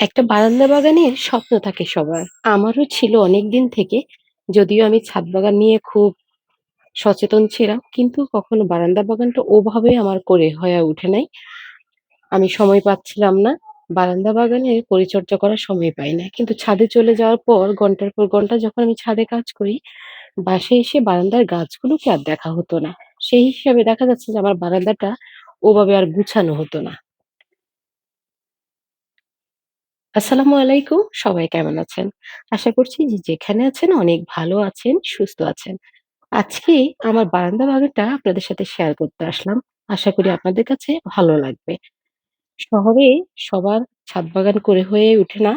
একটা বারান্দা বাগানের স্বপ্ন থাকে সবার। আমারও ছিল অনেক দিন থেকে। যদিও আমি ছাদ বাগান নিয়ে খুব সচেতন ছিলাম। কিন্তু কখনো বারান্দা বাগানটা ওভাবে আমার করে হয়ে ওঠে নাই। আমি সময় পাচ্ছিলাম না। বারান্দা বাগানের পরিচর্যা করার সময় পাই না। কিন্তু ছাদে চলে যাওয়ার পর ঘণ্টার পর ঘণ্টা যখন আমি ছাদে কাজ করি, বাসে এসে বারান্দার গাছগুলোকে আর দেখা হতো না। সেই হিসাবে দেখা যাচ্ছে যে আমার বারান্দাটা ওভাবে আর গুছানো হতো না। আসসালামু আলাইকুম। সবাই কেমন আছেন? আশা করছি যে যেখানে আছেন অনেক ভালো আছেন, সুস্থ আছেন। আজকে আমার বারান্দা বাগানটা আপনাদের সাথে শেয়ার করতে আসলাম। আশা করি আপনাদের কাছে ভালো লাগবে। শহরে সবার ছাদ বাগান করে হয়ে ওঠে না।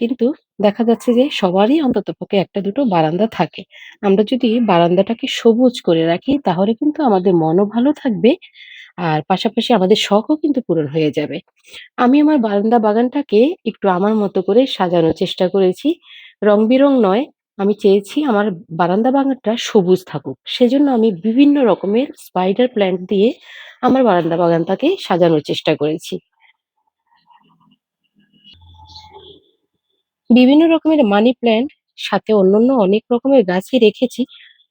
কিন্তু দেখা যাচ্ছে যে সবারই অন্ততপক্ষে ১ টা ২ টো বারান্দা থাকে। আমরা যদি বারান্দাটাকে সবুজ করে রাখি তাহলে কিন্তু আমাদের মনও ভালো থাকবে। আর পাশাপাশি আমাদের শখও কিন্তু পূরণ হয়ে যাবে। আমি আমার বারান্দা বাগানটাকে একটু আমার মতো করে সাজানোর চেষ্টা করেছি। রং-বেরং নয়, আমি চেয়েছি আমার বারান্দা বাগানটা সবুজ থাকুক। সেজন্য আমি বিভিন্ন রকমের স্পাইডার প্ল্যান্ট দিয়ে আমার বারান্দা বাগানটাকে সাজানোর চেষ্টা করেছি। বিভিন্ন রকমের মানি প্ল্যান্ট সাথে অন্যান্য অনেক রকমের গাছই রেখেছি।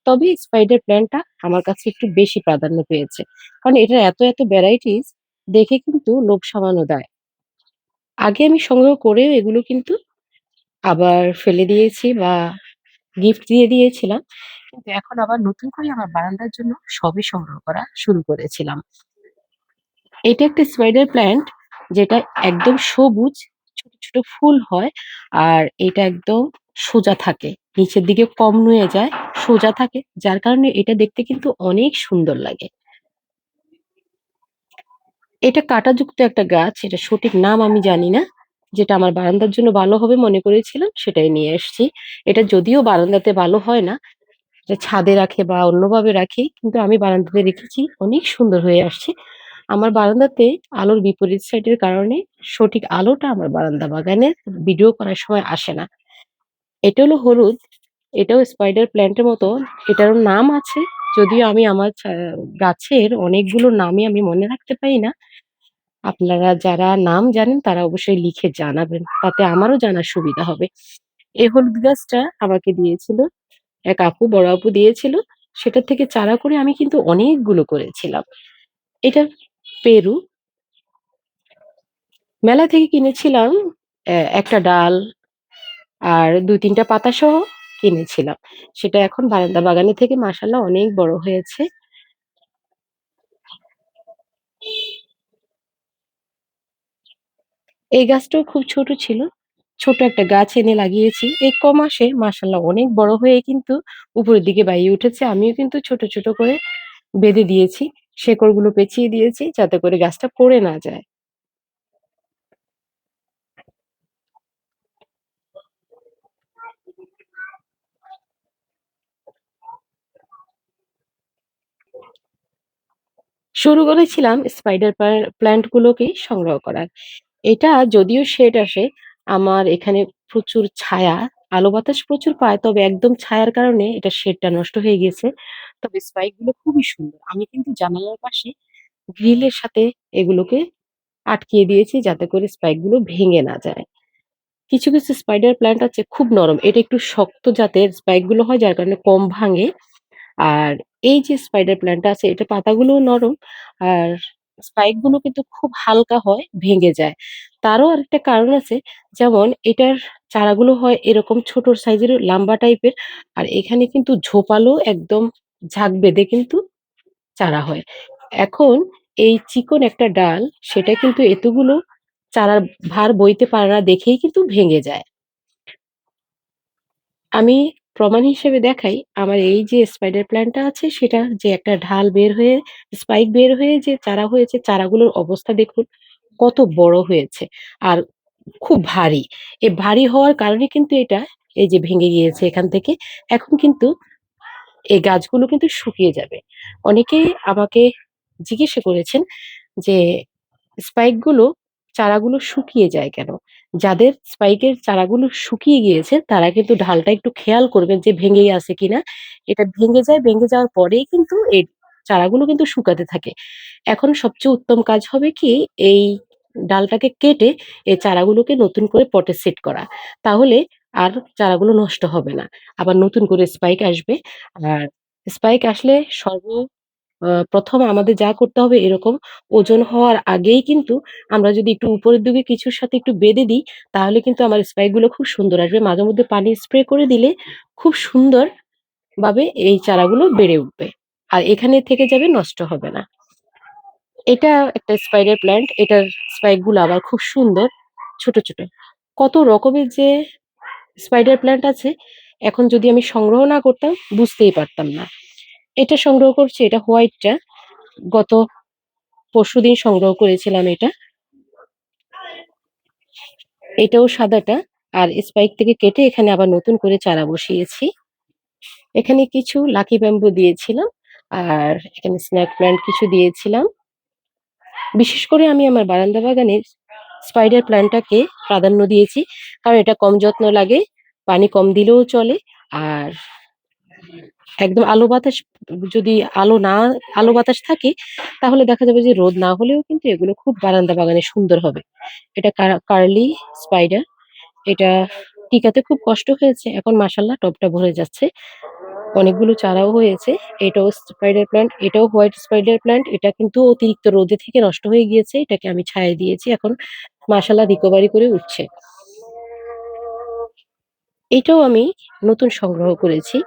তবে স্পাইডার প্ল্যান্টটা আমার কাছে একটু বেশি প্রাধান্য পেয়েছে। কারণ এটার এত, এত ভ্যারাইটিস দেখে কিন্তু লোভ সামান্য দেয় আগে আমি সংগ্রহ করেও এগুলো কিন্তু আবার ফেলে দিয়েছি বা গিফট দিয়ে দিয়েছিলাম। কিন্তু এখন আবার নতুন করে আমার বারান্দার জন্য সবই সংগ্রহ করা শুরু করেছিলাম। এটা একটা স্পাইডার প্ল্যান্ট যেটা একদম সবুজ, ছোট, ছোট ফুল হয়। আর এটা একদম সোজা থাকে। নিচের দিকে কম নুয়ে যায়, সোজা থাকে। যার কারণে এটা দেখতে কিন্তু অনেক সুন্দর লাগে। এটা কাঁটাযুক্ত একটা গাছ। এটা সঠিক নাম আমি জানি না। যেটা আমার বারান্দার জন্য ভালো হবে মনে করেছিলাম সেটাই নিয়ে এসছি। এটা যদিও বারান্দাতে ভালো হয় না। ছাদে রাখে বা অন্যভাবে রাখি। কিন্তু আমি বারান্দাতে রেখেছি। অনেক সুন্দর হয়ে আসছে। আমার বারান্দাতে আলোর বিপরীত সাইডের কারণে সঠিক আলোটা আমার বারান্দা বাগানে ভিডিও করার সময় আসে না। এটা হলো হলুদ। এটাও স্পাইডার প্ল্যান্টের মতো। এটারও নাম আছে। যদিও আমি আমার গাছের অনেকগুলো নামই আমি মনে রাখতে পারি না। আপনারা যারা নাম জানেন তারা অবশ্যই লিখে জানাবেন। তাতে আমারও জানার সুবিধা হবে। এই হলুদ গাছটা আমাকে দিয়েছিল এক আপু, বড় আপু দিয়েছিল। সেটা থেকে চারা করে আমি কিন্তু অনেকগুলো করেছিলাম। এটা পেরু। মেলা থেকে কিনেছিলাম একটা ডাল আর ২-৩ পাতা সহ কিনেছিলাম। সেটা এখন বারান্দা বাগানে থেকে মাশাআল্লাহ অনেক বড় হয়েছে। এই গাছটাও খুব ছোট ছিল। ছোট একটা গাছ এনে লাগিয়েছি। এই ক মাসে মাশাআল্লাহ অনেক বড় হয়ে কিন্তু উপরের দিকে বাইয়ে উঠেছে। আমিও কিন্তু ছোট, ছোট করে বেঁধে দিয়েছি। শেকড়গুলো পেঁচিয়ে দিয়েছি যাতে করে গাছটা পড়ে না যায়। শুরু করেছিলাম স্পাইডার প্লা প্ল্যান্ট গুলোকেই সংগ্রহ করার। এটা যদিও শেড আসে, আমার এখানে প্রচুর ছায়া, আলো বাতাস প্রচুর পায়। তবে একদম ছায়ার কারণে এটার শেডটা নষ্ট হয়ে গেছে তবে স্পাইকগুলো খুবই সুন্দর। আমি কিন্তু জানালার পাশে গ্রিলের সাথে এগুলোকে আটকিয়ে দিয়েছি যাতে করে স্পাইকগুলো ভেঙে না যায়। কিছু, কিছু স্পাইডার প্ল্যান্ট আছে খুব নরম। এটা একটু শক্ত জাতের স্পাইকগুলো হয় যার কারণে কম ভাঙে। আর এই যে স্পাইডার প্ল্যান্টটা আছে এটা পাতাগুলোও নরম। আর স্পাইকগুলো কিন্তু খুব হালকা হয়, ভেঙে যায়। তারও আরেকটা কারণ আছে। যেমন এটার চারাগুলো হয় এরকম ছোট সাইজের লাম্বা টাইপের। আর এখানে কিন্তু ঝোপালো একদম ঝাঁক বেঁধে কিন্তু চারা হয়। এখন এই চিকন একটা ডাল সেটা কিন্তু এতগুলো চারার ভার বইতে পারে না দেখেই কিন্তু ভেঙে যায়। আমি প্রমাণ হিসেবে দেখাই, আমার এই যে স্পাইডার প্ল্যান্ট টা আছে সেটা যে একটা ঢাল বের হয়ে স্পাইক বের হয়ে যে চারা হয়েছে, চারাগুলোর অবস্থা দেখুন কত বড় হয়েছে। আর খুব ভারী। এ ভারী হওয়ার কারণে কিন্তু এটা এই যে ভেঙে গিয়েছে এখান থেকে। এখন কিন্তু এই গাছগুলো কিন্তু শুকিয়ে যাবে। অনেকেই আমাকে জিজ্ঞেস করেছেন যে, "স্পাইকগুলো চারাগুলো শুকিয়ে যায় কেন?" যাদের স্পাইকের চারাগুলো শুকিয়ে গিয়েছে তারা কিন্তু ঢালটা একটু খেয়াল করবেন যে ভেঙে আছে কিনা। এটা ভেঙে যায়, ভেঙে যাওয়ার পরেই কিন্তু এই চারাগুলো কিন্তু শুকাতে থাকে। এখন সবচেয়ে উত্তম কাজ হবে কি এই ডালটাকে কেটে এই চারাগুলোকে নতুন করে পটে সেট করা। তাহলে আর চারাগুলো নষ্ট হবে না। আবার নতুন করে স্পাইক আসবে। আর স্পাইক আসলে সর্ব আ ১ম আমাদের যা করতে হবে এরকম ওজন হওয়ার আগেই কিন্তু আমরা যদি একটু উপরের দিকে কিছুর সাথে একটু বেঁধে দিই, তাহলে কিন্তু আমার স্পাইকগুলো খুব সুন্দর আসবে। মাঝে মধ্যে পানি স্প্রে করে দিলে খুব সুন্দরভাবে এই চারাগুলো বেড়ে উঠবে। আর এখানে থেকে যাবে নষ্ট হবে না। এটা একটা স্পাইডার প্ল্যান্ট। এটার স্পাইকগুলো আবার খুব সুন্দর ছোট, ছোট। কত রকমের যে স্পাইডার প্ল্যান্ট আছে, এখন যদি আমি সংগ্রহ না করতাম বুঝতেই পারতাম না। এটা সংগ্রহ করছি, এটা হোয়াইটটা। গত পরশুদিন সংগ্রহ করেছিলাম এটা। এটাও সাদাটা। আর স্পাইক থেকে কেটে এখানে আবার নতুন করে চারা বসিয়েছি। এখানে কিছু লাকি ব্যাম্বু দিয়েছিলাম। আর এখানে স্ন্যাক প্ল্যান্ট কিছু দিয়েছিলাম। বিশেষ করে আমি আমার বারান্দা বাগানের স্পাইডার প্ল্যান্টটাকে প্রাধান্য দিয়েছি। কারণ এটা কম যত্ন লাগে, পানি কম দিলেও চলে। আর একদম আলো বাতাস যদি আলো না আলো বাতাস থাকে তাহলে দেখা যাবে যে রোদ না হলেও কিন্তু এগুলো খুব বারান্দা বাগানে সুন্দর হবে। এটা কার্লি স্পাইডার। এটা টিকাতে খুব কষ্ট হয়েছে। এখন মাশাআল্লাহ টবটা ভরে যাচ্ছে। অনেকগুলো চারাও হয়েছে। এটাও স্পাইডার প্ল্যান্ট, এটাও হোয়াইট স্পাইডার প্ল্যান্ট। এটা কিন্তু অতিরিক্ত রোদে থেকে নষ্ট হয়ে গিয়েছে। এটাকে আমি ছায়ায় দিয়েছি। এখন মাশাআল্লাহ রিকভারি করে উঠছে। এটাও আমি নতুন সংগ্রহ করেছি।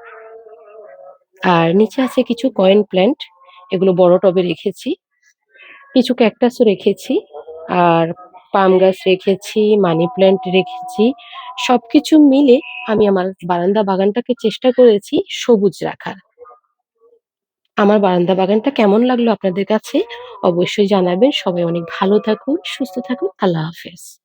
আর নিচে আছে কিছু কয়েন প্ল্যান্ট। এগুলো বড় টবে রেখেছি। কিছু ক্যাকটাসও রেখেছি। আর পাম গাছ রেখেছি, মানি প্ল্যান্ট রেখেছি। সবকিছু মিলে আমি আমার বারান্দা বাগানটাকে চেষ্টা করেছি সবুজ রাখার। আমার বারান্দা বাগানটা কেমন লাগল আপনাদের কাছে? অবশ্যই জানাবেন। সবাই অনেক ভালো থাকুন, সুস্থ থাকুন। আল্লাহ হাফেজ।